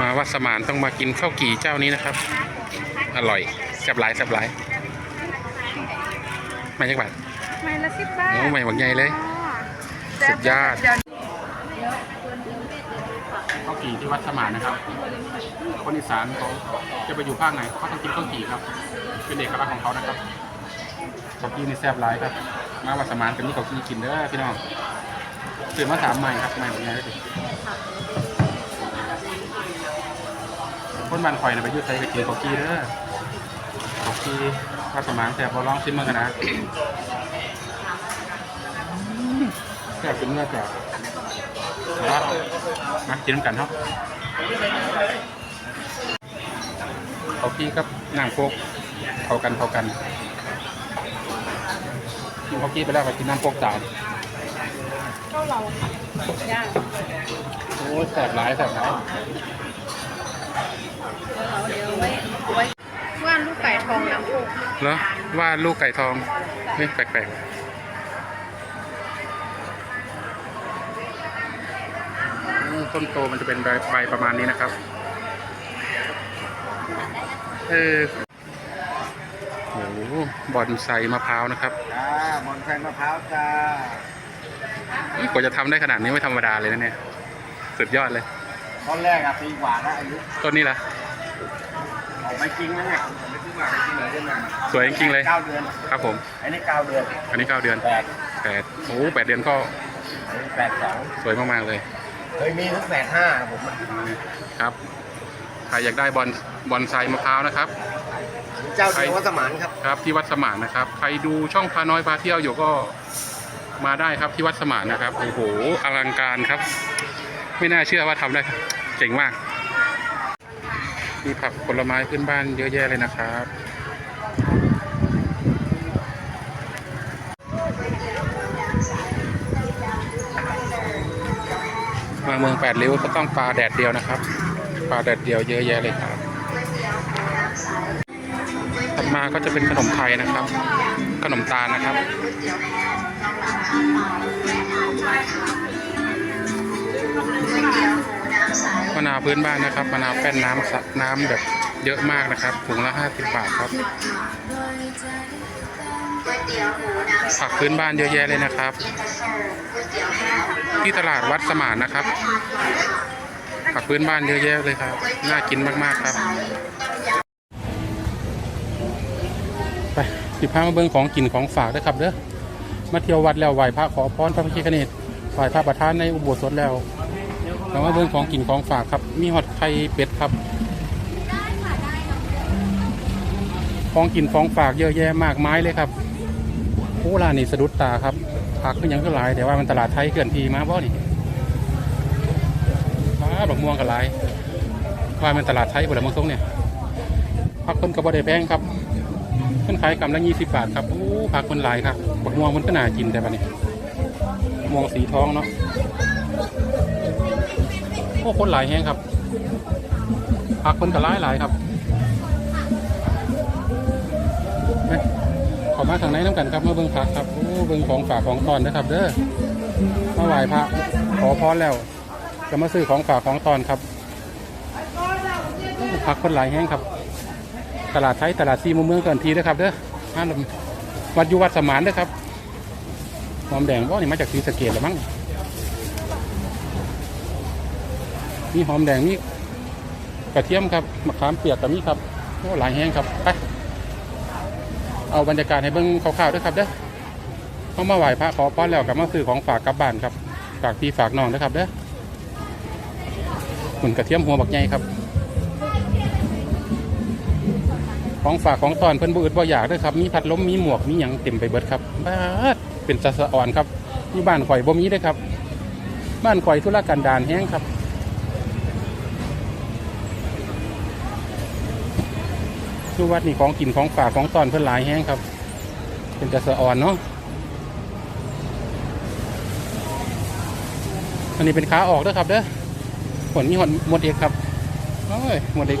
มาวัดสมานต้องมากินข้าวกี่เจ้านี้นะครับ อร่อยแซ่บหลายแซ่บหลายมาจากบ้านไม่ละสิบบาทโอ้ใหม่บักใหญ่เลย สุดยอดเดี๋ยวข้าวกี่ที่วัดสมานนะครับ คนอีสานเขาจะไปอยู่ภาคไหนเขาต้องกินข้าวกี่ครับ เป็นเอกลักษณ์ของเขานะครับข้าวกี่นี่แซ่บหลายครับมาวัดสมานกันนี่ข้าวกี่กินเด้อพี่น้องตื่นมาถามใหม่ครับใหม่บักใหญ่เลยดิ คนบ้านคอยนะไปอยุ่ไทยไปกินข้าวกี่เด้อข้าวกี่วัดสมานแซ่บพอลองชิมมันกันนะแซ่บเป็นเนื้อแซ่บครับมากินน้ำกันครับเขาพี่กับนางโคกเขากันเขากันกินเขากี้ไปแล้วไปกินน้ำโคกสามเข้าเราย่างโอ้ยแสบหลายแสบหลาย เดี๋ยวไว้ไว้ว่านลูกไก่ทองน้ำโขกแล้วว่าดลูกไก่ทองเฮ้ยแปลกๆอืมต้นโตมันจะเป็นใบใบประมาณนี้นะครับเออโอ้โหบอนไซมะพร้าวนะครับจ้าบอนไฟมะพร้าวจ้าเอ้ยกว่าจะทำได้ขนาดนี้ไม่ธรรมดาเลยนะเนี่ย สุดยอดเลยตอนแรกอะปีกว่าแล้วอายุ ต้นนี้ละ ออกไปจริงนะเนี่ยไม่ซื้อมาไปจริงเลยใช่ไหมสวยจริงๆเลย เก้าเดือนครับผม อันนี้เก้าเดือนอันนี้เก้าเดือนแปดแปดโอ้โหแปดเดือนก็อันนี้แปดสองสวยมากๆเลยเคยมีทั้งแปดห้าผมอะครับใครอยากได้บอลบอลไซมะพร้าวนะครับ เจ้าเดียววัดสมานครับ ครับที่วัดสมานนะครับ ใครดูช่องพาน้อยพาเที่ยวอยู่ก็มาได้ครับที่วัดสมานนะครับ โอ้โหอลังการครับ ไม่น่าเชื่อว่าทำได้เจ๋งมาก มีผักผลไม้พื้นบ้านเยอะแยะเลยนะครับ มาเมืองแปดริ้วก็ต้องปลาแดดเดียวนะครับ ปลาแดดเดียวเยอะแยะเลยครับถัดมาก็จะเป็นขนมไทยนะครับ ขนมตาลนะครับาวพื้นบ้านนะครับมะนาวแป้นน้ำสะน้ำแบบเยอะมากนะครับถุงละ50บาทครับผักพื้นบ้านเยอะแยะเลยนะครับ ที่ตลาดวัดสมานนะครับ ผักพื้นบ้านเยอะแยะเลยครับ น่ากินมากๆครับ ไปสิพามาเบิ่งของกินของฝากด้วยครับเด้อมาเที่ยววัดแล้วไหว้พระขอพรพระพิฆเนศไหว้พระประธานในอุโบสถแล้ว เรามาเบิ่งของกินของฝากครับ มีหอดไข่เป็ดครับ ของกินของฝากเยอะแยะมากมายเลยครับโอ้ร้านนี้สะดุดตาครับผักก็ยังก็หลาย แต่ว่ามันตลาดไทยเกินทีมาบ่นี่ว้าดอกม่วงก็หลายว่ามันตลาดไทยบ่ละเมืองทรงเนี่ยผักคนกระบอกได้แพงครับเพิ่นขายกำละยี่สิบบาทครับโอ้ผักคนหลายครับบักม่วงมันก็น่ากินแต่บัดนี้ม่วงสีทองเนาะ โอ้คนหลายแห้งครับผักคนก็หลายหลายครับขอมาทางไหนน้ำกันครับมาเบิ่งผักครับโอ้เบิ่งของฝากของตอนนะครับ เด้อมาไหว้พระขอพรแล้วจะมาซื้อของฝากของตอนครับผักคนหลายแห้งครับ ตลาดไทยตลาดซีมุมเมืองเกินทีนะครับ เด้อห้านวัดยูวัดสมานเด้อครับหอมแดงว่านี่มาจากศรีสะเกดหรือมั้ง มีหอมแดงมีกระเทียมครับมะขามเปียกกับมีครับโอ้หลายแห้งครับไปเอาบรรยากาศให้เบิ่งคร่าวๆด้วยครับเด้อเขามาไหว้พระขอพรแล้วกับมาซื้อของฝากกลับบ้านครับฝากพี่ฝากน้องนะครับเด้อหุ่นกระเทียมหัวบักใหญ่ครับ ของฝากของตอนเพิ่นบ่อึดบ่อยากด้อครับ มีพัดลมมีหมวกมีหยังเต็มไปเบิดครับบ้าเป็นสะสะอ่อนครับมีบ้านข่อยบ่มีด้อครับ บ้านข่อยธุรกันดารแห้งครับ ทุวัดนี่ของกินของฝากของตอนเพิ่นหลายแห้งครับ เป็นกระสอ่อนเนาะอันนี้เป็นขาออกเด้อครับเด้อผลนี่หดหมดเอกครับโอ้ยหมดเอก